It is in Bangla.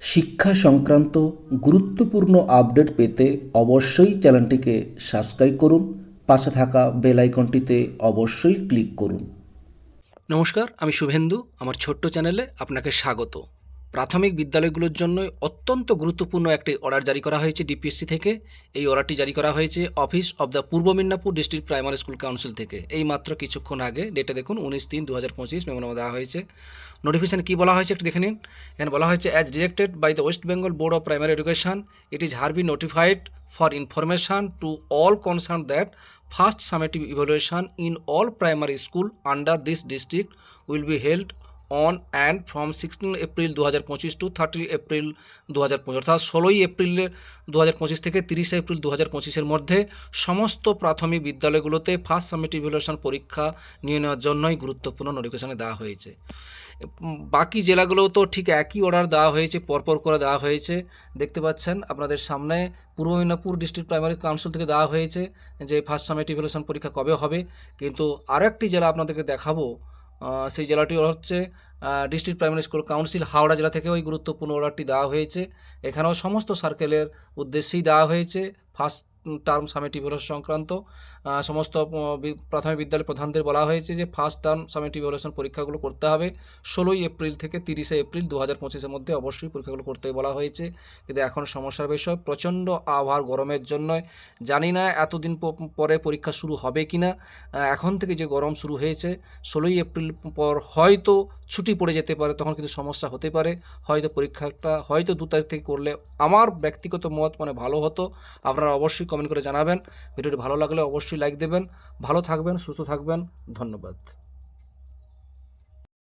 শিক্ষা সংক্রান্ত গুরুত্বপূর্ণ আপডেট পেতে অবশ্যই চ্যানেলটিকে সাবস্ক্রাইব করুন, পাশে থাকা বেল আইকনটিতে অবশ্যই ক্লিক করুন। নমস্কার, আমি শুভেন্দু, আমার ছোট্ট চ্যানেলে আপনাকে স্বাগত। প্রাথমিক বিদ্যালয়গুলোর জন্য অত্যন্ত গুরুত্বপূর্ণ একটি অর্ডার জারি করা হয়েছে ডিপিএসসি থেকে। এই অর্ডারটি জারি করা হয়েছে office of the Purba Medinipur district primary school council থেকে। এই মাত্র কিছুক্ষণ আগে ডেটে দেখুন, উনিশ তিন দু হাজার পঁচিশ মেমোনামা দেওয়া হয়েছে। নোটিফিকেশান কী বলা হয়েছে একটু দেখে নিন। এখানে বলা হয়েছে as directed by the West Bengal board of primary education it is hereby notified for information to all concern that first summative evaluation in all primary school under this district will be held on and from sixteen April দু হাজার পঁচিশ টু থার্টি এপ্রিল দু হাজার পঁচিশ অর্থাৎ ষোলোই এপ্রিল দু হাজার পঁচিশ থেকে তিরিশে এপ্রিল দু হাজার পঁচিশের মধ্যে সমস্ত প্রাথমিক বিদ্যালয়গুলোতে ফার্স্ট সামিট ইভ্যালুয়েশন পরীক্ষা নিয়ে নেওয়ার জন্যই গুরুত্বপূর্ণ নোটিফিকেশনে দেওয়া হয়েছে। বাকি জেলাগুলোও তো ঠিক একই অর্ডার দেওয়া হয়েছে, পরপর করে দেওয়া হয়েছে। দেখতে পাচ্ছেন, আপনাদের সামনে পূর্ব মেদিনীপুর ডিস্ট্রিক্ট প্রাইমারি কাউন্সিল থেকে দেওয়া হয়েছে যে ফার্স্ট সামিট ইভ্যালুয়েশন পরীক্ষা কবে হবে। কিন্তু আরও একটি জেলা আপনাদেরকে দেখাবো সেই জেলাটি হচ্ছে district primary school council, Howrah জেলা থেকে ওই গুরুত্বপূর্ণ অর্ডারটি দেওয়া হয়েছে। এখানেও সমস্ত সার্কেলের উদ্দেশ্যেই দেওয়া হয়েছে। ফার্স্ট টার্ম সামিট ইভ্যালুয়েশন সংক্রান্ত সমস্ত প্রাথমিক বিদ্যালয় প্রধানদের বলা হয়েছে যে ফার্স্ট টার্ম সামিট ইভ্যালুয়েশন পরীক্ষাগুলো করতে হবে। ষোলোই এপ্রিল থেকে তিরিশে এপ্রিল দু হাজার পঁচিশের মধ্যে অবশ্যই পরীক্ষাগুলো করতে বলা হয়েছে। কিন্তু এখন সমস্যার বিষয়, প্রচণ্ড আবহাওয়ার গরমের জন্য জানি না এতদিন পরে পরীক্ষা শুরু হবে কি না এখন থেকে যে গরম শুরু হয়েছে, ষোলোই এপ্রিল পর হয়তো ছুটি পড়ে যেতে পারে, তখন কিন্তু সমস্যা হতে পারে। হয়তো পরীক্ষাটা, হয়তো দু তারিখ থেকে করলে আমার ব্যক্তিগত মত মানে ভালো হতো। আপনারা অবশ্যই কমেন্ট করে জানাবেন। ভিডিওটি ভালো লাগলে অবশ্যই লাইক দেবেন। ভালো থাকবেন সুস্থ থাকবেন। ধন্যবাদ।